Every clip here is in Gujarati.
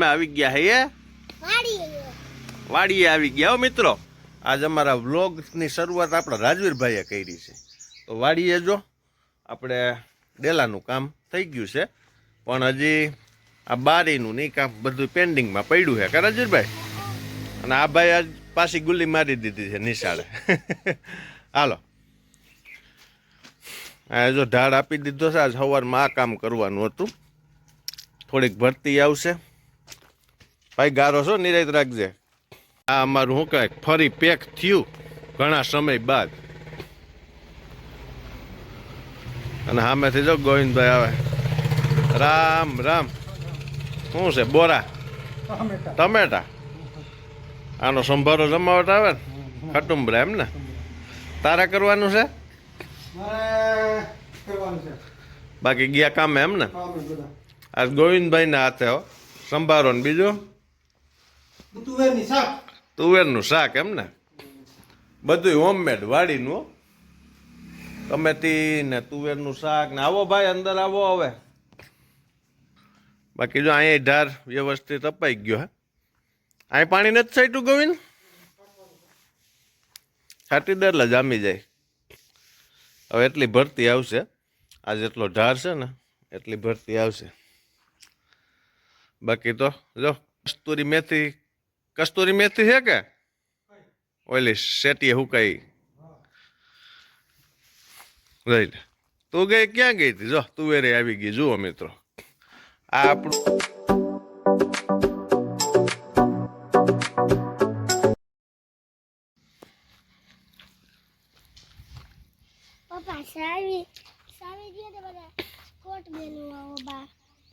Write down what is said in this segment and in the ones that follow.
અમે આવી ગયા હૈયે વાડીએ આવી ગયા મિત્રો. આજ અમારા વ્લોગની શરૂઆત આપણા રાજવીરભાઈએ કરી છે. તો વાડીએ જો, આપણે ડેલાનું કામ થઈ ગયું છે. પણ હજી આ બારીનું નહીં કામ બધું પેન્ડિંગમાં પડ્યું છે. કે રાજવીરભાઈ? અને આ ભાઈ આજ પાછી ગુલ્લી મારી દીધી છે નિશાળે. હાલો. આ જો ઢાળ આપી દીધો છે. આજ સવારમાં આ કામ કરવાનું હતું. થોડીક ભરતી આવશે. ભાઈ ગારો છો નિરાત રાખજે. આ અમારું શું કહે ફરી પેક થયું ઘણા સમય બાદ. અને સામેથી જો ગોવિંદભાઈ આવે. રામ રામ. શું છે બોરા? ટમેટા. આનો સંભારો જમાવટ આવે ને? ખટુંબરા એમ ને? તારા કરવાનું છે? બાકી ગયા કામે એમ ને? આજ ગોવિંદભાઈના હાથે હો. સંભારો ને બીજું. તુવેરની શાક. તુવેરનું શાક એમ ને બધું હોમમેડ વાડીનું. ટમેટી ને તુવેરનું શાક ને આવો ભાઈ, અંદર આવો હવે. બાકી જો અહીંયા ઢાર વ્યવસ્થિત અપાઈ ગયો હે. અહીં પાણી નથી છાંટ્યું ગોવિંદ? છાંટી દે એટલે જામી જાય. હવે એટલી ભરતી આવશે. આ જેટલો ઢાર છે ને, એટલી ભરતી આવશે. બાકી તો જો, કસ્તુરી મેથી કસ્તુરી મેથી છે કે? ઓલી શેટીએ હુકાઈ રહી લે. તું ગઈ ક્યાં ગઈ હતી? જો તુવેરે આવી ગઈ. જુઓ મિત્રો. આ આપણું પપ્પા સાવી સાવી દે ને બધા કોટ મેલું આવો બા.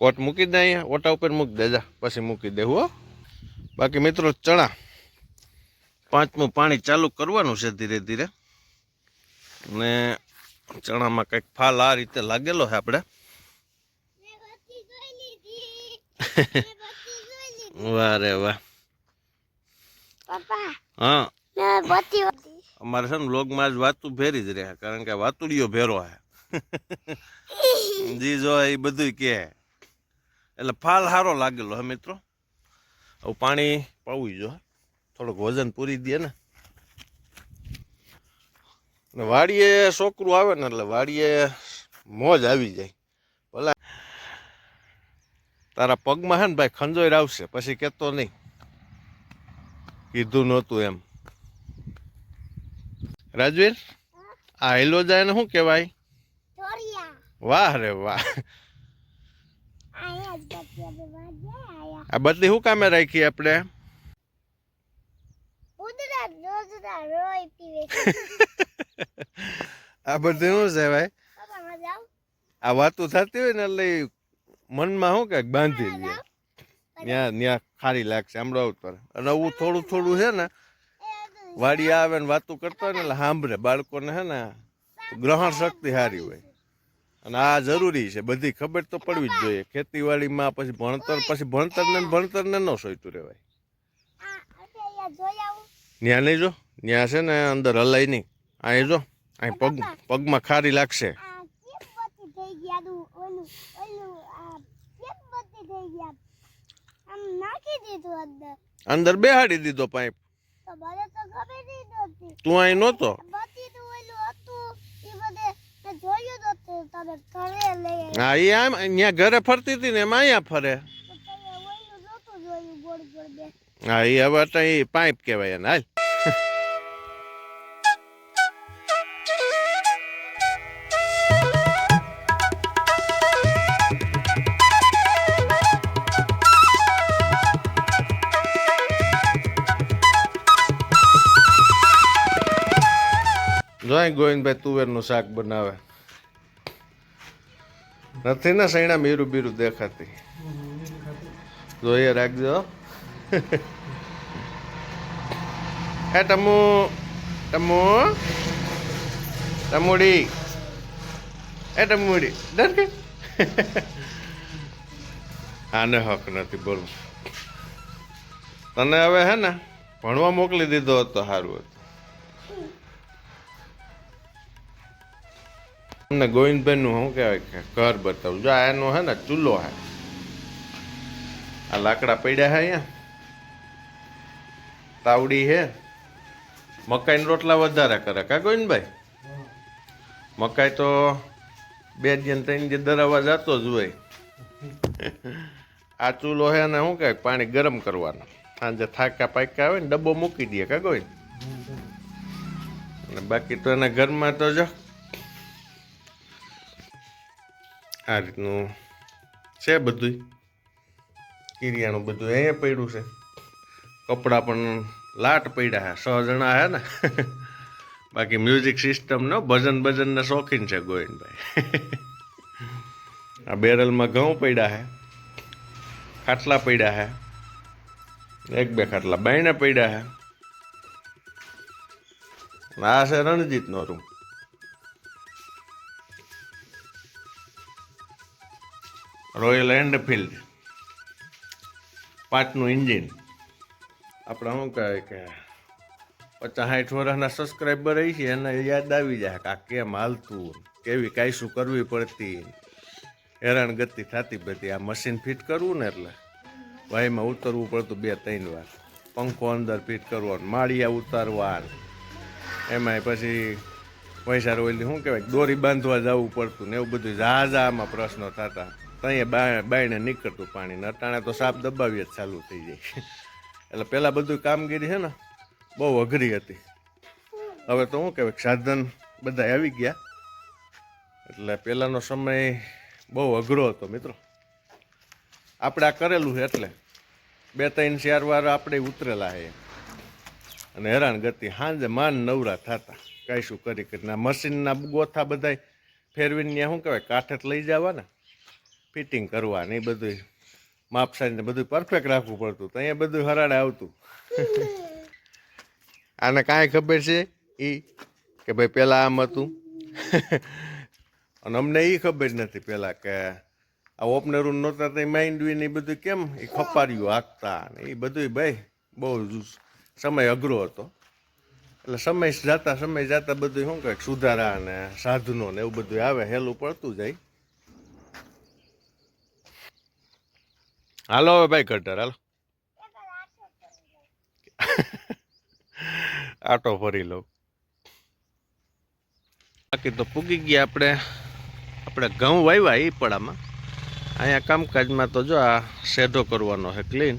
કોટ મૂકી દે અહીંયા. ઓટા ઉપર મૂકી દેજા પછી મૂકી દેવું હો. બાકી મિત્રો ચણા. પાંચમું પાણી ચાલુ કરવાનું છે ધીરે ધીરે. ને ચણામાં કંઈક ફાલ આ રીતે લાગેલો છે આપણે. વાહ રે વાહ. હા. અમારે છે ને લોગમાં જ વાતું ભેરી જ રહ્યા કારણ કે વાતુડીઓ ભેરો હે. જી જો એ બધું કે એટલે ફાલ સારો લાગેલો હે મિત્રો. હવે પાણી પાવું જો. થોડુંક વજન પૂરી દે ને. ને વાડીએ છોકરું આવે ને એટલે વાડીએ મોજ આવી જાય. ભલે તારા પગમાં હે ને ભાઈ ખંજોઈ આવશે પછી કહેતો નહીં. કીધું નહોતું એમ. રાજવીર આ હેલો જાય ને શું કહેવાય? વાહ રે વાહ. આ બદલી શું કામે રાખી આપણે? આ બધું શું છે ભાઈ? આ વાતું થતી હોય ને એટલે મનમાં શું કાંઈક બાંધી લે ત્યાં ત્યાં ખારી લાગશે હમણાં ઉપર અને આવું થોડું થોડું છે ને વાડી આવે ને વાતું કરતા હોય ને એટલે સાંભળે. બાળકોને છે ને ગ્રહણ શક્તિ સારી હોય. અને આ જરૂરી છે. બધી ખબર તો પડવી જ જોઈએ. ખેતીવાડીમાં પછી ભણતર પછી ભણતરને ભણતરને ન સોયતું રહેવાય. ત્યાં નહીં જો. ત્યાં છે ને અંદર હલાય નહીં. અહીં જો. અહીં પગ પગમાં ખારી લાગશે. અંદર બેહાડી દીધો પાઇપ. તું અહીં નહોતો. હા એ આમ અહીંયા ઘરે ફરતી હતી ને એમાં અહીંયા ફરે. હા એ હવે તો એ પાઇપ કહેવાય એને હાલ. જોઈ ગોવિંદભાઈ તુવેરનું શાક બનાવે. નથી ને સૈણા મીરું બીરું દેખાતી. જોઈએ રાખજો. હો. ટમુ ટમુ ટમુડી એ ટમુડી ડર આને હક નથી, બોલું. તને હવે હે ને ભણવા મોકલી દીધો હતો સારું હતું. તમને ગોવિંદભાઈનું શું કહેવાય કે ઘર બતાવું? જો આનો હે ને ચૂલો હે આ લાકડા પડ્યા હે અહીંયા. તાવડી હે મકાઈના રોટલા વધારે કરે. કા ગોવિંદભાઈ? મકાઈ તો બે દિન ત્રણ દિન દરવા જતો જ હોય. આ ચૂલો હે ને શું કહે પાણી ગરમ કરવાનું. સાંજે થાકા પાક્યા આવે ને ડબ્બો મૂકી દે. કા ગોવિંદ? બાકી તો એના ઘરમાં તો જો આ રીતનું છે બધું કિરિયાણું બધું અહીંયા પડ્યું છે. કપડાં પણ લાટ પડ્યા છે. સો જણા હે ને. બાકી મ્યુઝિક સિસ્ટમનો ભજન ભજનના શોખીન છે ગોવિંદભાઈ. આ બેરલમાં ઘઉં પડ્યા છે. ખાટલા પડ્યા છે. એક બે ખાટલા. બાયણે પડ્યા છે. આ છે રણજીતનો રૂમ. રોયલ એન્ડફિલ્ડ પાંચનું ઇન્જિન આપણે શું કહે કે પચાસ સાઠ વર્ષના સબસ્ક્રાઈબર રહી છે, એને યાદ આવી જાય કે આ કેમ હાલતું, કેવી કાંઈ કરવી પડતી. હેરાન ગતિ થતી બધી. આ મશીન ફિટ કરવું ને એટલે. વાયમાં ઉતરવું પડતું બે ત્રણ વાર. પંખો અંદર ફિટ કરવો માળિયા ઉતારવા એમાંય પછી પૈસા રોયલી શું કહેવાય, દોરી બાંધવા જવું પડતું ને એવું બધું. ઝાઝામાં પ્રશ્નો થતા. ત્યાં બાયણે નીકળતું પાણી ને અટાણે તો સાપ દબાવીએ જ ચાલુ થઈ જાય. એટલે પહેલાં બધું કામગીરી છે ને, બહુ અઘરી હતી. હવે તો શું કહેવાય સાધન બધા આવી ગયા. એટલે પહેલાંનો સમય બહુ અઘરો હતો મિત્રો. આપણે આ કરેલું છે એટલે બે ત્રણ ચાર વાર આપણે ઉતરેલા છે. અને હેરાન ગતિ સાંજે માન નવરા થતા. કાંઈ શું કરી કરીને મશીનના ગોથા બધાય ફેરવીને શું કહેવાય, કાંઠે લઈ જવાના. ફિટિંગ કરવા ને એ બધું માપસાઈને બધું પરફેક્ટ રાખવું પડતું. તો અહીંયા બધું હરાડે આવતું. આને કાંઈ ખબર છે? એ કે ભાઈ પહેલાં આમ હતું. અને અમને એ ખબર નથી પહેલાં કે આ ઓપનરું નહોતા તો માઇન્ડવી ને એ બધું કેમ એ ખપાર્યું હાંકતા ને એ બધું ભાઈ બહુ જ સમય અઘરો હતો. એટલે સમય જતા સમય જતા બધું શું કહે સુધારા ને સાધનો ને એવું બધું આવે હેલું પડતું જાય. હાલો હવે ભાઈ કટર હાલો. આટો ફરી લઉં. બાકી તો પૂગી ગયા આપણે. આપણે ઘઉં વાવ્યા એ પડામાં. અહીંયા કામકાજમાં તો જો આ શેઢો કરવાનો છે ક્લીન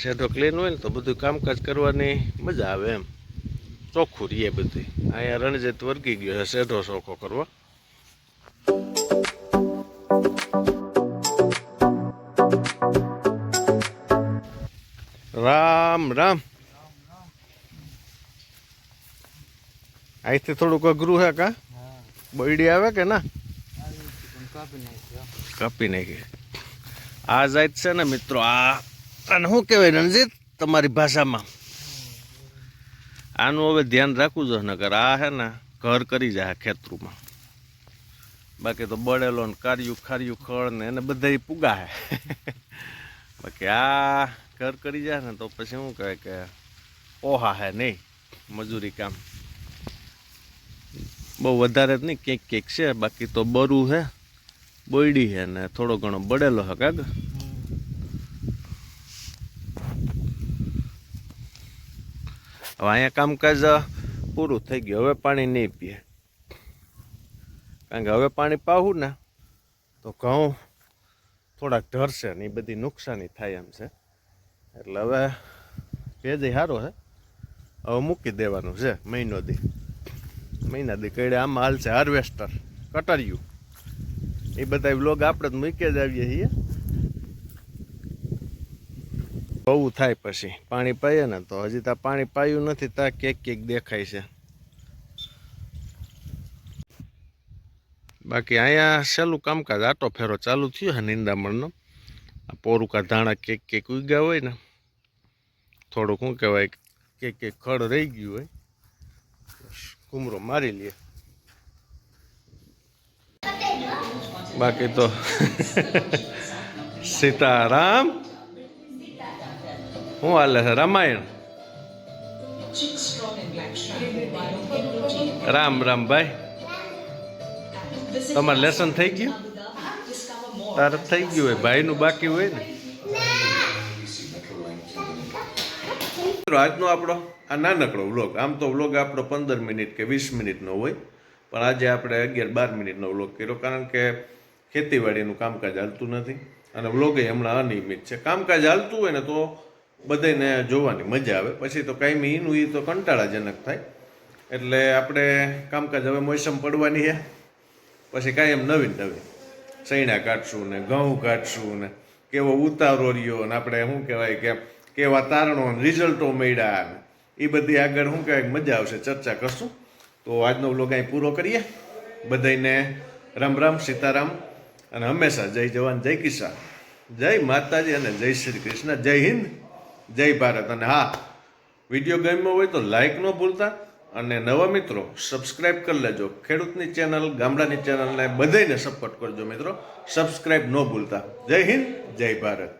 શેઢો ક્લીન હોય ને તો બધું કામકાજ કરવાની મજા આવે એમ. ચોખ્ખું રહીએ બધી અહીંયા રણજીત વર્ગી ગયો છે શેઢો ચોખ્ખો કરવો. રામ રામ. અહીંથી થોડુંક અઘરું છે કા? બળડી આવે કે ના? કાપી નાખી. આ જાય છે ને મિત્રો, આ આને શું કહેવાય રણજીત? તમારી ભાષામાં. આનું હવે ધ્યાન રાખવું જોઈએ, નકર આ છે ને ઘર કરી જાય ખેતરુમાં. બાકી તો બળેલો ને કાર્યું, ખાર્યું, ખળ ને એને બધા પૂગા હે બાકી આ ઘર કરી જાય ને તો પછી શું કહે કે, ઓહા હે, નહીં, મજૂરી કામ. બહુ વધારે જ નહીં કેક કેક છે, બાકી તો બરું છે બોયડી છે ને થોડો ઘણો બળેલો હે કાગ હવે અહીંયા કામકાજ પૂરું થઈ ગયું, હવે પાણી નહીં પીએ. કારણ કે હવે પાણી પાવું ને, તો ઘઉં થોડાક ઢરશે ને, એ બધી નુકસાની થાય એમ છે. એટલે હવે ભેજ સારો છે હવે મૂકી દેવાનું છે મહિનો દી. મહિના દી કડે આમાં હાલશે હાર્વેસ્ટર, કટરિયું. એ બધા લોગ આપણે જ મૂકી જ આવીએ છીએ. બહુ થાય પછી. પાણી પાઈએ ને તો હજી ત્યાં પાણી પાયું નથી ત્યાં કેક કેક દેખાય છે. બાકી અહીંયા સહેલું કામકાજ આટો ફેરો ચાલુ થયો છે નિંદામણનો. આ પોરુકા ધાણા કેક કેક ઉગ્યા હોય ને, થોડુંક શું કહેવાય, કેક કેક ખડ રહી ગયું હોય કુમરો મારી લે. બાકી તો સીતારામ. શું હાલે છે, રામાયણ? રામ રામ ભાઈ. તમારે લેસન થઈ ગયું? તારે થઈ ગયું હોય, ભાઈનું બાકી હોય ને. આજનો આપણો આ નાનકડો વ્લોગ, આમ તો વ્લોગ આપણો પંદર મિનિટ કે વીસ મિનિટનો હોય, પણ આજે આપણે અગિયાર બાર મિનિટનો વ્લોગ કર્યો, કારણ કે ખેતીવાડીનું કામકાજ હાલતું નથી અને વ્લોગે હમણાં અનિયમિત છે. કામકાજ હાલતું હોય ને તો બધાને જોવાની મજા આવે, પછી તો કાંઈ એનું એ તો કંટાળાજનક થાય. એટલે આપણે કામકાજ હવે મોસમ પડવાની છે, પછી કાંઈ એમ નવીન નવીન. સૈણા કાઢશું ને ઘઉં કાઢશું ને કેવો ઉતારો રહ્યો ને આપણે શું કહેવાય કે કેવા તારણો રિઝલ્ટો મળ્યા ને એ બધી આગળ શું કહેવાય મજા આવશે, ચર્ચા કરશું. તો આજનો વ્લોગ અહીં પૂરો કરીએ. બધાને રામ રામ, સીતારામ અને હંમેશા જય જવાન, જય કિસાન. જય માતાજી અને જય શ્રી કૃષ્ણ. જય હિન્દ, જય ભારત. અને હા, વીડિયો ગમ્યો હોય તો લાઈક ન ભૂલતા. અને નવા મિત્રો સબસ્ક્રાઇબ કરી લેજો. ખેડૂતની ચેનલ ગામડાની ચેનલને બધાને સપોર્ટ કરજો મિત્રો. સબસ્ક્રાઇબ ન ભૂલતા. જય હિન્દ, જય ભારત.